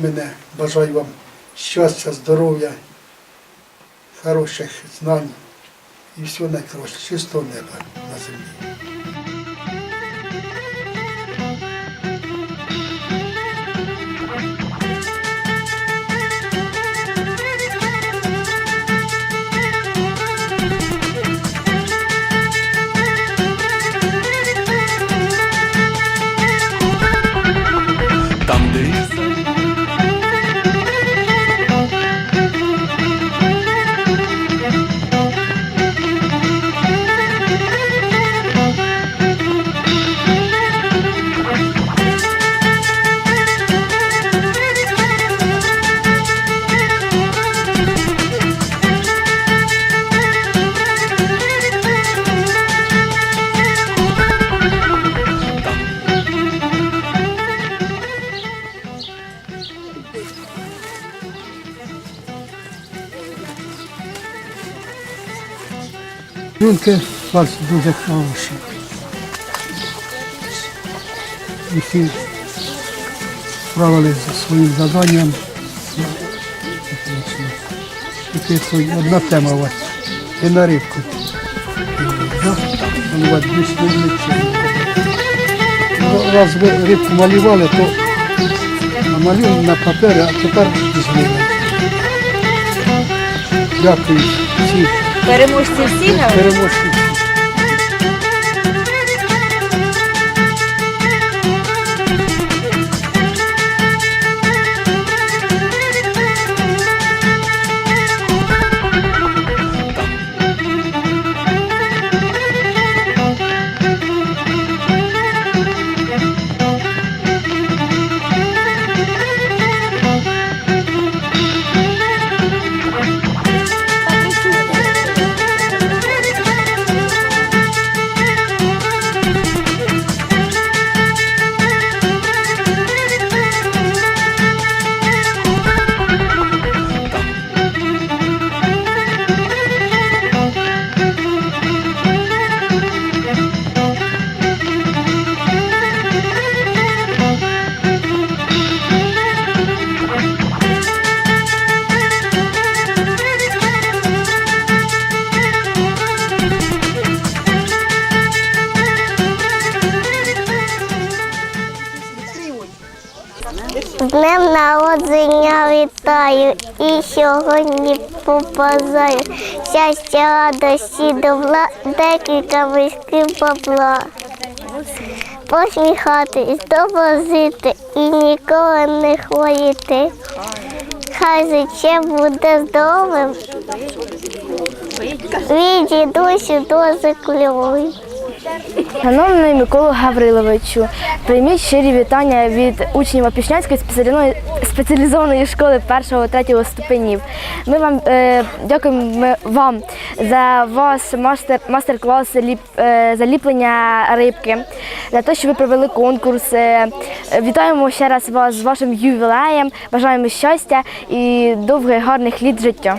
мене. Бажаю вам щастя, здоров'я, хороших знань і всього найкращого, чистого неба на землі. Жінки у вас дуже хороші. І всі справилися зі своїм завданням. Тільки одна тема у вас. І на рибку. Да? У вас більш не нічого. Ну, Раз ви рибку малювали, то намалювали на папері, а тепер змінили. Дякую всім Переможці всі Переможці переможців. Днем народження вітаю і сьогодні попазаю. Щастя, радості, добра, декілька мисків бабла. Посміхатись, жити і ніколи не хворіти. Хай життя буде здоровим. Від дідусю дуже кльовий. Шановний Миколу Гавриловичу, прийміть щирі вітання від учнів Опішнянської спеціалізованої- школи 1-3 ступенів. Ми вам е, дякуємо вам за мастер, мастер-клас ліп, е, заліплення рибки, за те, що ви провели конкурс. Е, вітаємо ще раз вас з вашим ювілеєм, бажаємо щастя і довгих гарних літ життя.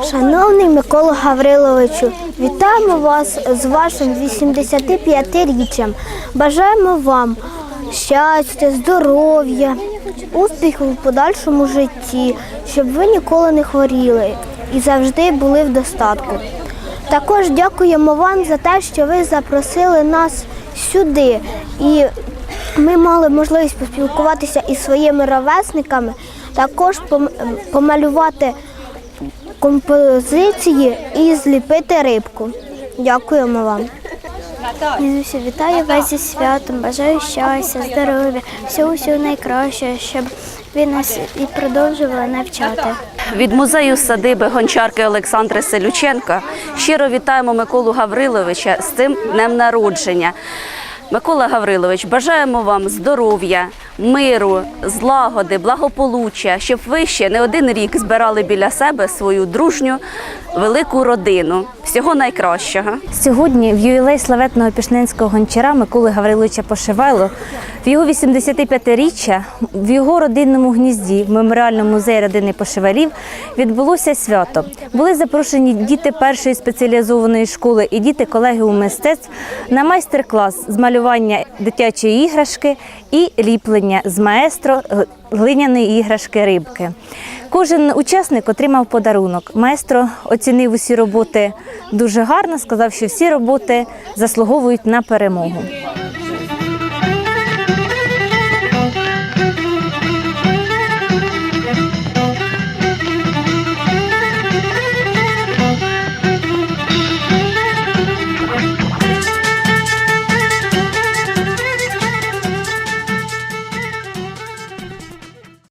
Шановний Микола Гавриловичу, вітаємо вас з вашим 85-річчям. Бажаємо вам щастя, здоров'я, успіху в подальшому житті, щоб ви ніколи не хворіли і завжди були в достатку. Також дякуємо вам за те, що ви запросили нас сюди. І ми мали можливість поспілкуватися із своїми ровесниками, також помалювати композиції і зліпити рибку. Дякуємо вам. Дідусю, вітаю вас зі святом, бажаю щастя, здоров'я, всього всього найкращого, щоб ви нас і продовжували навчати. Від музею садиби гончарки Олександри Селюченка щиро вітаємо Миколу Гавриловича з цим днем народження. Микола Гаврилович, бажаємо вам здоров'я, миру, злагоди, благополуччя, щоб ви ще не один рік збирали біля себе свою дружню велику родину. Всього найкращого. Сьогодні в ювілей славетного пішненського гончара Миколи Гавриловича Пошивайло в його 85-річчя в його родинному гнізді в меморіальному музеї родини Пошивалів відбулося свято. Були запрошені діти першої спеціалізованої школи і діти колегіуму мистецтв на майстер-клас з малювання малювання дитячої іграшки і ліплення з маестро глиняної іграшки рибки. Кожен учасник отримав подарунок. Маестро оцінив усі роботи дуже гарно, сказав, що всі роботи заслуговують на перемогу.